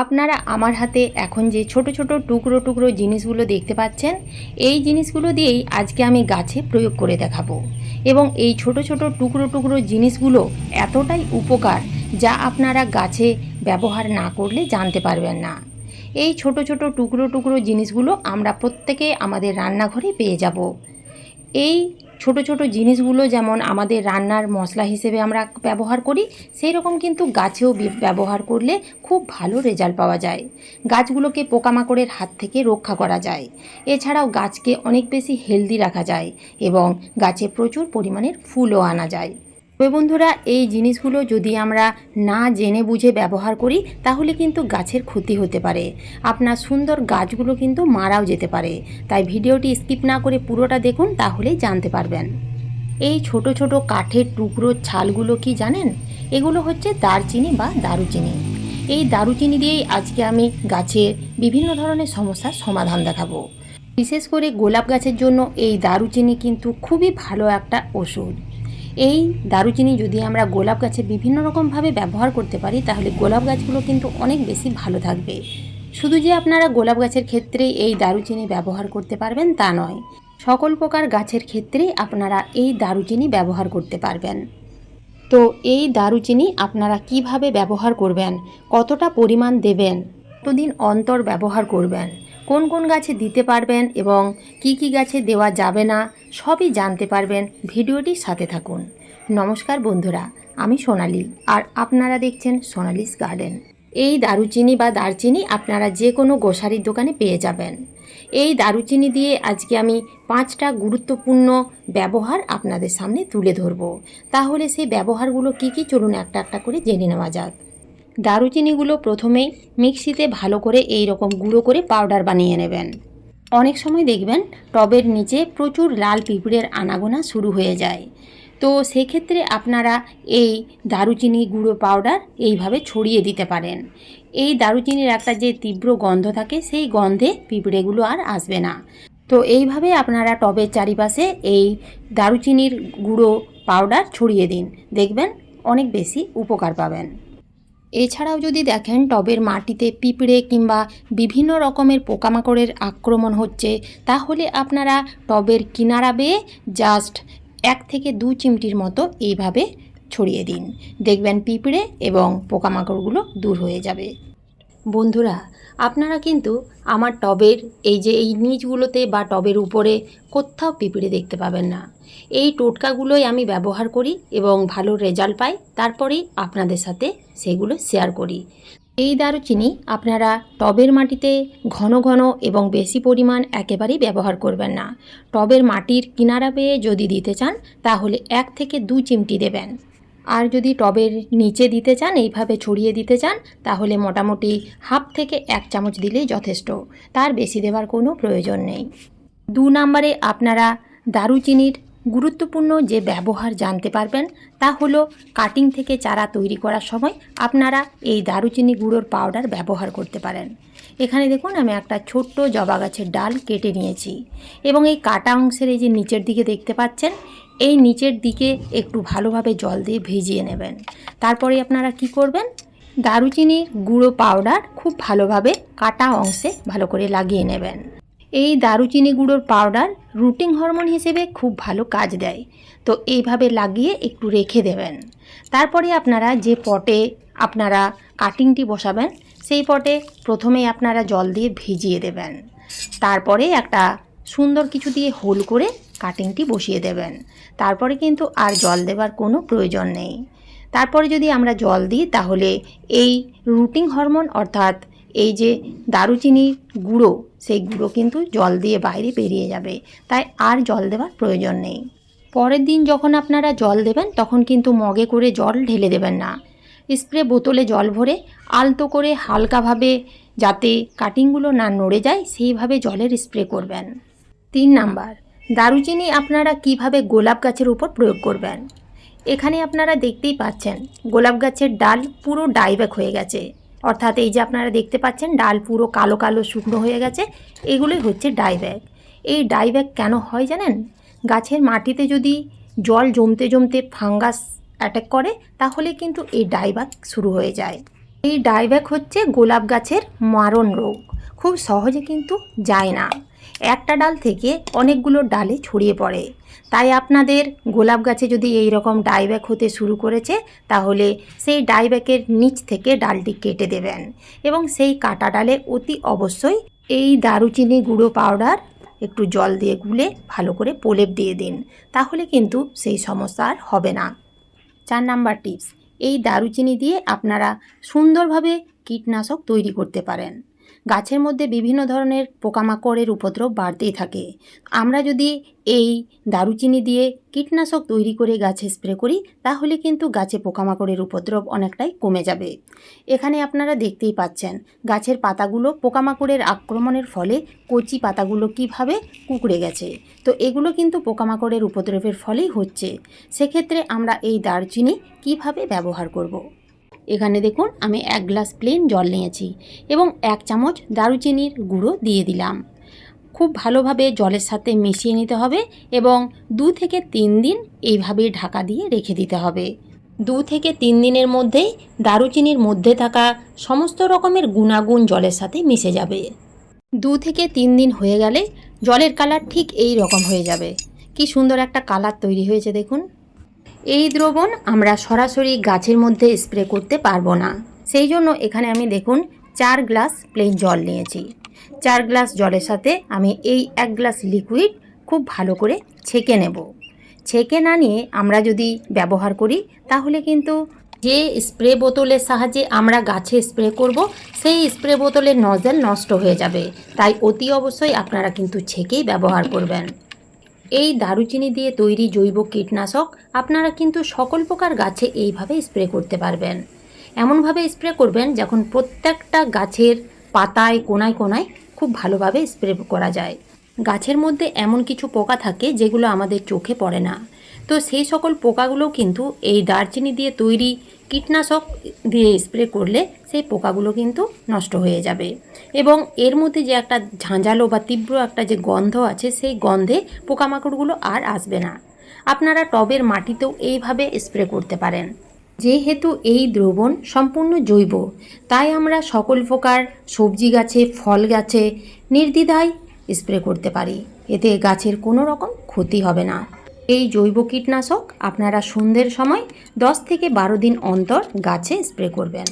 আপনারা আমার হাতে এখন যে ছোট ছোট টুকরো টুকরো জিনিসগুলো দেখতে পাচ্ছেন, এই জিনিসগুলো দিয়েই আজকে আমি গাছে প্রয়োগ করে দেখাবো। এবং এই ছোট ছোট টুকরো টুকরো জিনিসগুলো এতটাই উপকার যা আপনারা গাছে ব্যবহার না করলে জানতে পারবেন না। এই ছোট ছোট টুকরো টুকরো জিনিসগুলো আমরা প্রত্যেকে আমাদের রান্নাঘরে পেয়ে যাব। এই ছোট ছোট জিনিসগুলো যেমন আমাদের রান্নার মশলা হিসেবে আমরা ব্যবহার করি সেই রকম কিন্তু গাছেও ব্যবহার করলে খুব ভালো রেজাল্ট পাওয়া যায়। গাছগুলোকে পোকামাকড়ের হাত থেকে রক্ষা করা যায়। এছাড়াও গাছকে অনেক বেশি হেলদি রাখা যায় এবং গাছে প্রচুর পরিমাণের ফুলও আনা যায়। তবে বন্ধুরা, এই জিনিসগুলো যদি আমরা না জেনে বুঝে ব্যবহার করি, তাহলে কিন্তু গাছের ক্ষতি হতে পারে। আপনার সুন্দর গাছগুলো কিন্তু মারাও যেতে পারে। তাই ভিডিওটি স্কিপ না করে পুরোটা দেখুন, তাহলেই জানতে পারবেন। এই ছোট ছোট কাঠের টুকরোর ছালগুলো কি জানেন? এগুলো হচ্ছে দারচিনি বা দারুচিনি। এই দারুচিনি দিয়েই আজকে আমি গাছের বিভিন্ন ধরনের সমস্যার সমাধান দেখাবো। বিশেষ করে গোলাপ গাছের জন্য এই দারুচিনি কিন্তু খুবই ভালো একটা ওষুধ। এই দারুচিনি যদি আমরা গোলাপ গাছে বিভিন্ন রকমভাবে ব্যবহার করতে পারি, তাহলে গোলাপ গাছগুলো কিন্তু অনেক বেশি ভালো থাকবে। শুধু যে আপনারা গোলাপ গাছের ক্ষেত্রে এই দারুচিনি ব্যবহার করতে পারবেন তা নয়, সকল প্রকার গাছের ক্ষেত্রেই আপনারা এই দারুচিনি ব্যবহার করতে পারবেন। তো এই দারুচিনি আপনারা কীভাবে ব্যবহার করবেন, কতটা পরিমাণ দেবেন, কতদিন অন্তর ব্যবহার করবেন কোন কোন গাছে দিতে পারবেন এবং কি কি গাছে দেওয়া যাবে না, সবই জানতে পারবেন ভিডিওটির সাথে থাকুন। নমস্কার বন্ধুরা, আমি সোনালি আর আপনারা দেখছেন সোনালিস গার্ডেন। এই দারুচিনি বা দারচিনি আপনারা যে কোনো গোসারির দোকানে পেয়ে যাবেন। এই দারুচিনি দিয়ে আজকে আমি পাঁচটা গুরুত্বপূর্ণ ব্যবহার আপনাদের সামনে তুলে ধরব। তাহলে সেই ব্যবহারগুলো কি কি, চলুন একটা একটা করে জেনে নেওয়া যাক। দারুচিনিগুলো প্রথমেই মিক্সিতে ভালো করে এই রকম গুঁড়ো করে পাউডার বানিয়ে নেবেন। অনেক সময় দেখবেন টবের নিচে প্রচুর লাল পিঁপড়ের আনাগোনা শুরু হয়ে যায়। তো সেক্ষেত্রে আপনারা এই দারুচিনি গুঁড়ো পাউডার এইভাবে ছড়িয়ে দিতে পারেন। এই দারুচিনির একটা যে তীব্র গন্ধ থাকে, সেই গন্ধে পিঁপড়েগুলো আর আসবে না। তো এইভাবে আপনারা টবের চারিপাশে এই দারুচিনির গুঁড়ো পাউডার ছড়িয়ে দিন। দেখবেন অনেক বেশি উপকার পাবেন। এছাড়াও যদি দেখেন টবের মাটিতে পিঁপড়ে কিংবা বিভিন্ন রকমের পোকামাকড়ের আক্রমণ হচ্ছে, তাহলে আপনারা টবের কিনারা বেয়ে জাস্ট এক থেকে দু চিমটির মতো এইভাবে ছড়িয়ে দিন। দেখবেন পিঁপড়ে এবং পোকামাকড়গুলো দূর হয়ে যাবে। বন্ধুরা, আপনারা কিন্তু আমার টবের, এই যে এই নিচগুলোতে বা টবের উপরে কোথাও পিঁপড়ে দেখতে পাবেন না। এই টোটকাগুলোই আমি ব্যবহার করি এবং ভালো রেজাল্ট পাই, তারপরেই আপনাদের সাথে সেগুলো শেয়ার করি। এই দারুচিনি আপনারা টবের মাটিতে ঘন ঘন এবং বেশি পরিমাণ একেবারেই ব্যবহার করবেন না। টবের মাটির কিনারা পেয়ে যদি দিতে চান, তাহলে এক থেকে দু চিমটি দেবেন। আর যদি টবের নিচে দিতে চান, এইভাবে ছড়িয়ে দিতে চান, তাহলে মোটামুটি হাফ থেকে এক চামচ দিলেই যথেষ্ট। তার বেশি দেওয়ার কোনো প্রয়োজন নেই। দু নম্বরে আপনারা দারুচিনির গুরুত্বপূর্ণ যে ব্যবহার জানতে পারবেন, তা হলো কাটিং থেকে চারা তৈরি করার সময় আপনারা এই দারুচিনি গুঁড়োর পাউডার ব্যবহার করতে পারেন। এখানে দেখুন, আমি একটা ছোট্ট জবা গাছের ডাল কেটে নিয়েছি। এবং এই কাটা অংশের এই যে নিচের দিকে দেখতে পাচ্ছেন এই নিচের দিকে একটু ভালোভাবে জল দিয়ে ভিজিয়ে নেবেন। তারপরে আপনারা কি করবেন? দারুচিনির গুঁড়ো পাউডার খুব ভালোভাবে কাটা অংশে ভালো করে লাগিয়ে নেবেন। এই দারুচিনি গুঁড়োর পাউডার রুটিং হরমোন হিসেবে খুব ভালো কাজ দেয়। তো এইভাবে লাগিয়ে একটু রেখে দেবেন। তারপরে আপনারা যে পটে আপনারা কাটিংটি বসাবেন, সেই পটে প্রথমেই আপনারা জল দিয়ে ভিজিয়ে দেবেন। তারপরে একটা সুন্দর কিছু দিয়ে হোল করে কাটিংটি বসিয়ে দেবেন। তারপরে কিন্তু আর জল দেবার কোনো প্রয়োজন নেই। তারপরে যদি আমরা জল দিই, তাহলে এই রুটিং হরমোন অর্থাৎ এই যে দারুচিনি গুঁড়ো, সেই গুঁড়ো কিন্তু জল দিয়ে বাইরে বেরিয়ে যাবে। তাই আর জল দেওয়ার প্রয়োজন নেই। পরের দিন যখন আপনারা জল দেবেন, তখন কিন্তু মগে করে জল ঢেলে দেবেন না। স্প্রে বোতলে জল ভরে আলতো করে হালকাভাবে যাতে কাটিংগুলো না নড়ে যায়, সেইভাবে জলের স্প্রে করবেন। তিন নাম্বার দারুচিনি আপনারা কীভাবে গোলাপ গাছের উপর প্রয়োগ করবেন? এখানে আপনারা দেখতেই পাচ্ছেন, গোলাপ গাছের ডাল পুরো ডাইব্যাক হয়ে গেছে। অর্থাৎ এই যে আপনারা দেখতে পাচ্ছেন, ডাল পুরো কালো কালো শুকনো হয়ে গেছে, এগুলোই হচ্ছে ডাইব্যাক। এই ডাইব্যাক কেন হয় জানেন? গাছের মাটিতে যদি জল জমতে জমতে ফাঙ্গাস অ্যাটাক করে, তাহলে কিন্তু এই ডাইব্যাক শুরু হয়ে যায়। এই ডাইব্যাক হচ্ছে গোলাপ গাছের মারণ রোগ। খুব সহজে কিন্তু যায় না। একটা ডাল থেকে অনেকগুলো ডালে ছড়িয়ে পড়ে। তাই আপনাদের গোলাপ গাছে যদি এই রকম ডাইব্যাক হতে শুরু করেছে, তাহলে সেই ডাইব্যাকের নিচ থেকে ডালটি কেটে দেবেন এবং সেই কাটা ডালে অতি অবশ্যই এই দারুচিনি গুঁড়ো পাউডার একটু জল দিয়ে গুলে ভালো করে প্রলেপ দিয়ে দিন, তাহলে কিন্তু সেই সমস্যা আর হবে না। চার নাম্বার টিপস, এই দারুচিনি দিয়ে আপনারা সুন্দরভাবে কীটনাশক তৈরি করতে পারেন। গাছের মধ্যে বিভিন্ন ধরনের পোকামাকড়ের উপদ্রব বাড়তেই থাকে। আমরা যদি এই দারুচিনি দিয়ে কীটনাশক তৈরি করে গাছে স্প্রে করি, তাহলে কিন্তু গাছে পোকামাকড়ের উপদ্রব অনেকটাই কমে যাবে। এখানে আপনারা দেখতেই পাচ্ছেন, গাছের পাতাগুলো পোকামাকড়ের আক্রমণের ফলে কচি পাতাগুলো কীভাবে কুকড়ে গেছে। তো এগুলো কিন্তু পোকামাকড়ের উপদ্রবের ফলেই হচ্ছে। সেক্ষেত্রে আমরা এই দারচিনি কীভাবে ব্যবহার করব। এখানে দেখুন আমি এক গ্লাস প্লেন জল নিয়েছি এবং এক চামচ দারুচিনির গুঁড়ো দিয়ে দিলাম। খুব ভালোভাবে জলের সাথে মিশিয়ে নিতে হবে এবং দু থেকে তিন দিন এইভাবে ঢাকা দিয়ে রেখে দিতে হবে। দু থেকে তিন দিনের মধ্যেই দারুচিনির মধ্যে থাকা সমস্ত রকমের গুণাগুণ জলের সাথে মিশে যাবে। দু থেকে তিন দিন হয়ে গেলে জলের কালার ঠিক এই রকম হয়ে যাবে। কি সুন্দর একটা কালার তৈরি হয়েছে দেখুন। এই দ্রবণ আমরা সরাসরি গাছের মধ্যে স্প্রে করতে পারব না। সেই জন্য এখানে আমি দেখুন চার গ্লাস প্লেন জল নিয়েছি। চার গ্লাস জলের সাথে আমি এই এক গ্লাস লিকুইড খুব ভালো করে ছেঁকে নেব। ছেঁকে না নিয়ে আমরা যদি ব্যবহার করি, তাহলে কিন্তু যে স্প্রে বোতলের সাহায্যে আমরা গাছে স্প্রে করব, সেই স্প্রে বোতলের নজেল নষ্ট হয়ে যাবে। তাই অতি অবশ্যই আপনারা কিন্তু ছেঁকেই ব্যবহার করবেন। এই দারুচিনি দিয়ে তৈরি জৈব কীটনাশক আপনারা কিন্তু সকল প্রকার গাছে এইভাবে স্প্রে করতে পারবেন। এমনভাবে স্প্রে করবেন যখন প্রত্যেকটা গাছের পাতায়, কোনায় কোনায় খুব ভালোভাবে স্প্রে করা যায়। গাছের মধ্যে এমন কিছু পোকা থাকে যেগুলো আমাদের চোখে পড়ে না। তো সেই সকল পোকাগুলো কিন্তু এই দারচিনি দিয়ে তৈরি কীটনাশক দিয়ে স্প্রে করলে সেই পোকাগুলো কিন্তু নষ্ট হয়ে যাবে। এবং এর মধ্যে যে একটা ঝাঁঝালো বা তীব্র একটা যে গন্ধ আছে, সেই গন্ধে পোকামাকড়গুলো আর আসবে না। আপনারা টবের মাটিতেও এইভাবে স্প্রে করতে পারেন। যেহেতু এই দ্রবণ সম্পূর্ণ জৈব, তাই আমরা সকল প্রকার সবজি গাছে, ফল গাছে নির্দ্বিধায় স্প্রে করতে পারি। এতে গাছের কোনো রকম ক্ষতি হবে না। এই জৈব কীটনাশক আপনারা সন্ধ্যের সময় দশ থেকে বারো দিন অন্তর গাছে স্প্রে করবেন।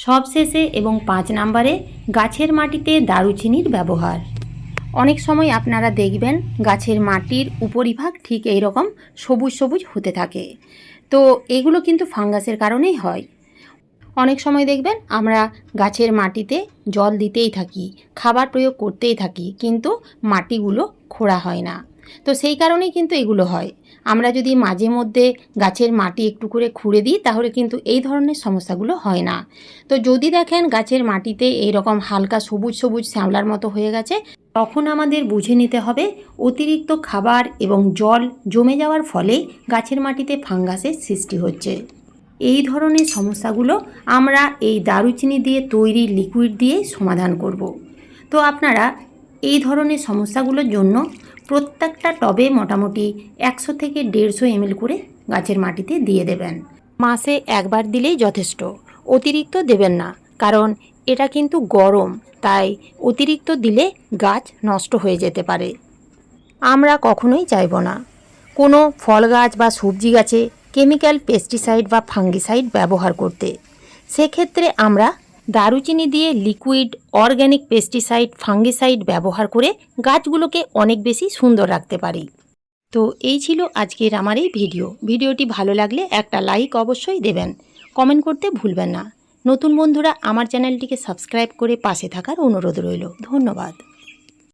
সবশেষে এবং পাঁচ নম্বরে গাছের মাটিতে দারুচিনির ব্যবহার। অনেক সময় আপনারা দেখবেন গাছের মাটির উপরিভাগ ঠিক এই রকম সবুজ সবুজ হতে থাকে। তো এগুলো কিন্তু ফাঙ্গাসের কারণেই হয়। অনেক সময় দেখবেন আমরা গাছের মাটিতে জল দিতেই থাকি, খাবার প্রয়োগ করতেই থাকি, কিন্তু মাটিগুলো খোঁড়া হয় না। তো সেই কারণেই কিন্তু এগুলো হয়। আমরা যদি মাঝে মধ্যে গাছের মাটি একটু করে খুঁড়ে দিই, তাহলে কিন্তু এই ধরনের সমস্যাগুলো হয় না। তো যদি দেখেন গাছের মাটিতে এই রকম হালকা সবুজ সবুজ শ্যাওলার মতো হয়ে গেছে, তখন আমাদের বুঝে নিতে হবে অতিরিক্ত খাবার এবং জল জমে যাওয়ার ফলে গাছের মাটিতে ফাঙ্গাসের সৃষ্টি হচ্ছে। এই ধরনের সমস্যাগুলো আমরা এই দারুচিনি দিয়ে তৈরি লিকুইড দিয়ে সমাধান করব। তো আপনারা এই ধরনের সমস্যাগুলোর জন্য প্রত্যেকটা টবে মোটামুটি একশো থেকে দেড়শো এমএল করে গাছের মাটিতে দিয়ে দেবেন। মাসে একবার দিলেই যথেষ্ট, অতিরিক্ত দেবেন না, কারণ এটা কিন্তু গরম, তাই অতিরিক্ত দিলে গাছ নষ্ট হয়ে যেতে পারে। আমরা কখনোই চাইব না। কোনো ফল গাছ বা সবজি গাছে কেমিক্যাল, পেস্টিসাইড বা ফাঙ্গিসাইড ব্যবহার করতে। সেক্ষেত্রে আমরা দারুচিনি দিয়ে লিকুইড, অর্গ্যানিক পেস্টিসাইড, ফাঙ্গিসাইড ব্যবহার করে গাছগুলোকে অনেক বেশি সুন্দর রাখতে পারি। তো এই ছিল আজকের আমার এই ভিডিও। ভিডিওটি ভালো লাগলে একটা লাইক অবশ্যই দেবেন। কমেন্ট করতে ভুলবেন না। নতুন বন্ধুরা আমার চ্যানেলটিকে সাবস্ক্রাইব করে পাশে থাকার অনুরোধ রইল। ধন্যবাদ।